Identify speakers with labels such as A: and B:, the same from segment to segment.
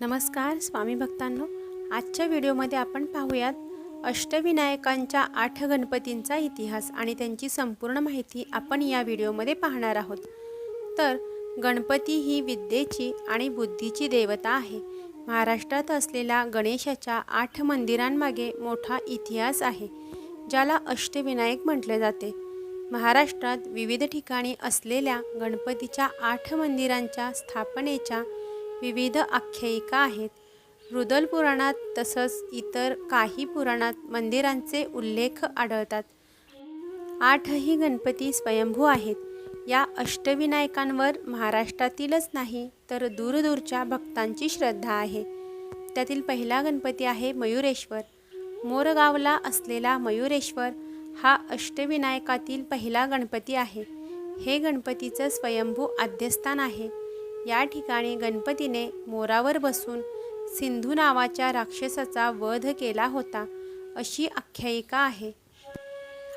A: नमस्कार स्वामी भक्तांनो. आजच्या व्हिडिओमध्ये आपण पाहूयात अष्टविनायकांच्या आठ गणपतींचा इतिहास आणि त्यांची संपूर्ण माहिती आपण या व्हिडिओमध्ये पाहणार आहोत. तर गणपती ही विद्येची आणि बुद्धीची देवता आहे. महाराष्ट्रात असलेल्या गणेशाच्या आठ मंदिरांमागे मोठा इतिहास आहे ज्याला अष्टविनायक म्हटले जाते. महाराष्ट्रात विविध ठिकाणी असलेल्या गणपतीच्या आठ मंदिरांच्या स्थापनेच्या विविध आख्यायिका आहेत. रुदल पुराणात तसंच इतर काही पुराणात मंदिरांचे उल्लेख आढळतात. आठही गणपती स्वयंभू आहेत. या अष्टविनायकांवर महाराष्ट्रातीलच नाही तर दूरदूरच्या भक्तांची श्रद्धा आहे. त्यातील पहिला गणपती आहे मयुरेश्वर. मोरगावला असलेला मयुरेश्वर हा अष्टविनायकातील पहिला गणपती आहे. हे गणपतीचं स्वयंभू आद्यस्थान आहे. या ठिकाणी गणपतीने मोरावर बसून सिंधू नावाच्या राक्षसाचा वध केला होता अशी आख्यायिका आहे.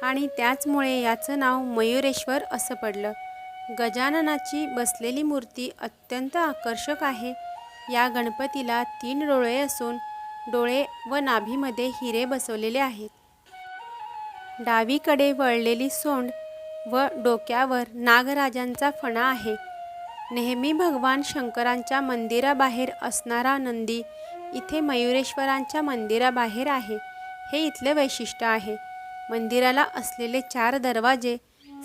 A: आणि त्याचमुळे याचं नाव मयुरेश्वर असं पडलं. गजाननाची बसलेली मूर्ती अत्यंत आकर्षक आहे. या गणपतीला तीन डोळे असून डोळे व नाभीमध्ये हिरे बसवलेले आहेत. डावीकडे वळलेली सोंड व डोक्यावर नागराजांचा फणा आहे. नेहमी भगवान शंकरांच्या मंदिराबाहेर असणारा नंदी इथे मयुरेश्वरांच्या मंदिराबाहेर आहे. हे इथले वैशिष्ट्य आहे. मंदिराला असलेले चार दरवाजे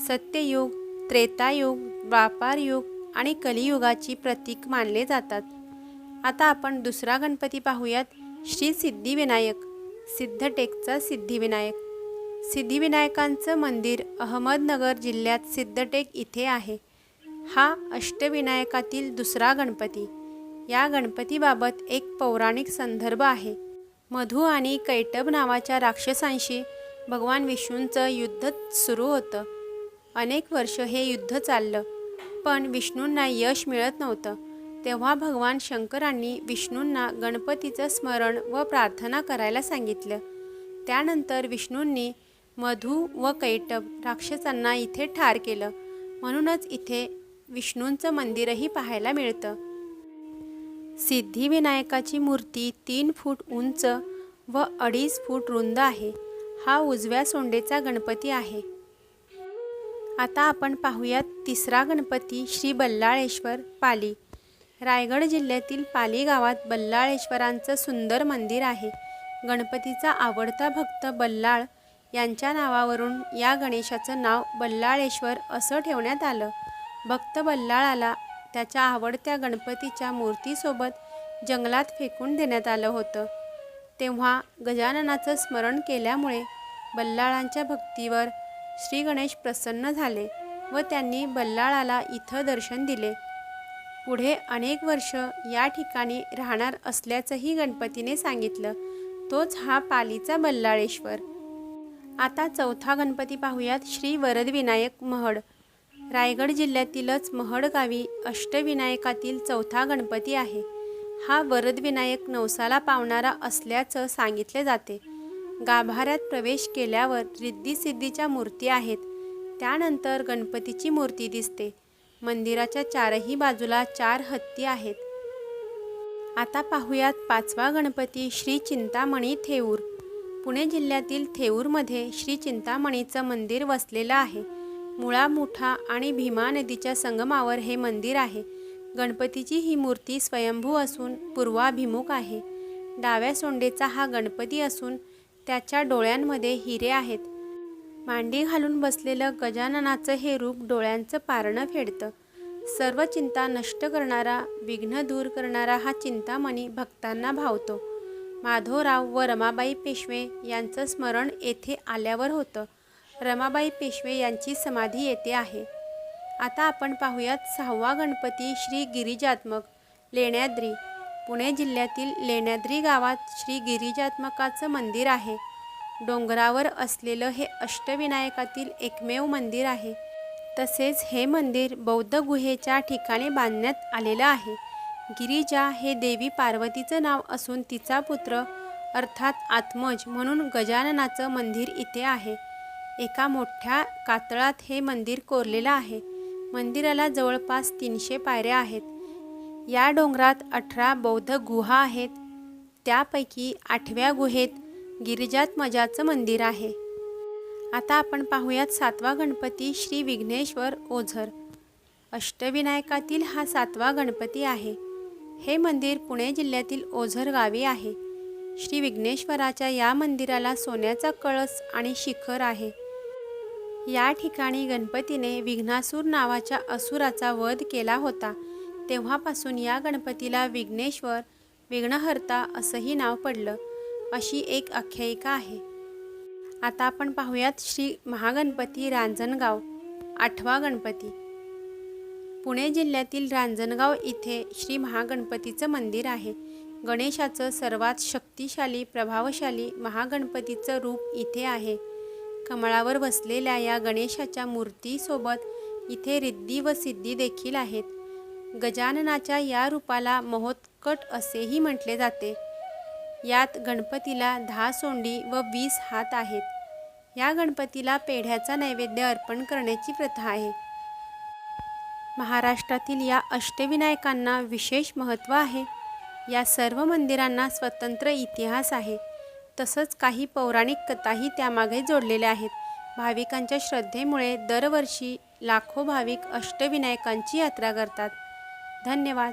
A: सत्ययुग त्रेतायुग व्यापारयुग आणि कलियुगाची प्रतीक मानले जातात. आता आपण दुसरा गणपती पाहूयात श्री सिद्धिविनायक सिद्धटेकचा सिद्धिविनायक. सिद्धिविनायकांचं मंदिर अहमदनगर जिल्ह्यात सिद्धटेक इथे आहे. हा अष्टविनायकातील दुसरा गणपती. या गणपतीबाबत एक पौराणिक संदर्भ आहे. मधु आणि कैटब नावाच्या राक्षसांशी भगवान विष्णूंचं युद्ध सुरू होतं. अनेक वर्ष हे युद्ध चाललं पण विष्णूंना यश मिळत नव्हतं. तेव्हा भगवान शंकरांनी विष्णूंना गणपतीचं स्मरण व प्रार्थना करायला सांगितलं. त्यानंतर विष्णूंनी मधु व कैटब राक्षसांना इथे ठार केलं. म्हणूनच इथे विष्णूंचं मंदिरही पाहायला मिळतं. सिद्धिविनायकाची मूर्ती तीन फूट उंच व अडीच फूट रुंद आहे. हा उजव्या सोंडेचा गणपती आहे. आता आपण पाहूयात तिसरा गणपती श्री बल्लाळेश्वर पाली. रायगड जिल्ह्यातील पाली गावात बल्लाळेश्वरांचं सुंदर मंदिर आहे. गणपतीचा आवडता भक्त बल्लाळ यांच्या नावावरून या गणेशाचं नाव बल्लाळेश्वर असं ठेवण्यात आलं. भक्त बल्लाळाला त्याच्या आवडत्या गणपतीच्या मूर्तीसोबत जंगलात फेकून देण्यात आलं होतं. तेव्हा गजाननाचं स्मरण केल्यामुळे बल्लाळांच्या भक्तीवर श्री गणेश प्रसन्न झाले व त्यांनी बल्लाळाला इथं दर्शन दिले. पुढे अनेक वर्ष या ठिकाणी राहणार असल्याचंही गणपतीने सांगितलं. तोच हा पालीचा बल्लाळेश्वर. आता चौथा गणपती पाहूयात श्री वरदविनायक महड. रायगड जिल्ह्यातीलच महड गावी अष्टविनायकातील चौथा गणपती आहे. हा वरदविनायक नवसाला पावणारा असल्याचं सांगितले जाते. गाभाऱ्यात प्रवेश केल्यावर रिद्धिसिद्धीच्या मूर्ती आहेत. त्यानंतर गणपतीची मूर्ती दिसते. मंदिराच्या चारही बाजूला चार हत्ती आहेत. आता पाहूयात पाचवा गणपती श्री चिंतामणी थेऊर. पुणे जिल्ह्यातील थेऊरमध्ये श्री चिंतामणीचं मंदिर वसलेलं आहे. मुळा मुठा आणि भीमा नदीच्या संगमावर हे मंदिर आहे. गणपतीची ही मूर्ती स्वयंभू असून पूर्वाभिमुख आहे. डाव्या सोंडेचा हा गणपती असून त्याच्या डोळ्यांमध्ये हिरे आहेत. मांडी घालून बसलेलं गजाननाचं हे रूप डोळ्यांचं पारणं फेडतं. सर्व चिंता नष्ट करणारा विघ्न दूर करणारा हा चिंतामणी भक्तांना भावतो. माधवराव व रमाबाई पेशवे यांचं स्मरण येथे आल्यावर होतं. रमाबाई पेशवे यांची समाधी येथे आहे. आता आपण पाहूयात सहावा गणपती श्री गिरिजात्मक लेण्याद्री. पुणे जिल्ह्यातील लेण्याद्री गावात श्री गिरिजात्मकाचं मंदिर आहे. डोंगरावर असलेलं हे अष्टविनायकातील एकमेव मंदिर आहे. तसेच हे मंदिर बौद्ध गुहेच्या ठिकाणी बांधण्यात आलेलं आहे. गिरिजा हे देवी पार्वतीचं नाव असून तिचा पुत्र अर्थात आत्मज म्हणून गजाननाचं मंदिर इथे आहे. एका मोठ्या कातळात हे मंदिर कोरलेलं आहे. मंदिराला जवळपास तीनशे पायऱ्या आहेत. या डोंगरात अठरा बौद्ध गुहा आहेत. त्यापैकी आठव्या गुहेत गिरिजात्मजाचं मंदिर आहे. आता आपण पाहूयात सातवा गणपती श्री विघ्नेश्वर ओझर. अष्टविनायकातील हा सातवा गणपती आहे. हे मंदिर पुणे जिल्ह्यातील ओझर गावी आहे. श्री विघ्नेश्वराच्या या मंदिराला सोन्याचा कळस आणि शिखर आहे. या ठिकाणी गणपतीने विघ्नासूर नावाच्या असुराचा वध केला होता. तेव्हापासून या गणपतीला विघ्नेश्वर विघ्नहर्ता असंही नाव पडलं. अशी एक आख्यायिका आहे. आता आपण पाहूयात श्री महागणपती रांजणगाव आठवा गणपती. पुणे जिल्ह्यातील रांजणगाव इथे श्री महागणपतीचं मंदिर आहे. गणेशाचं सर्वात शक्तिशाली प्रभावशाली महागणपतीचं रूप इथे आहे. कमळावर बसलेल्या या गणेशाच्या मूर्तीसोबत इथे रिद्धी व सिद्धी देखील आहेत. गजाननाच्या या रूपाला महोत्कट असेही म्हटले जाते. यात गणपतीला दहा सोंडी व वीस हात आहेत. या गणपतीला पेढ्याचा नैवेद्य अर्पण करण्याची प्रथा आहे. महाराष्ट्रातील या अष्टविनायकांना विशेष महत्त्व आहे. या सर्व मंदिरांना स्वतंत्र इतिहास आहे. तसंच काही पौराणिक कथाही त्यामागे जोडलेल्या आहेत. भाविकांच्या श्रद्धेमुळे दरवर्षी लाखो भाविक अष्टविनायकांची यात्रा करतात. धन्यवाद.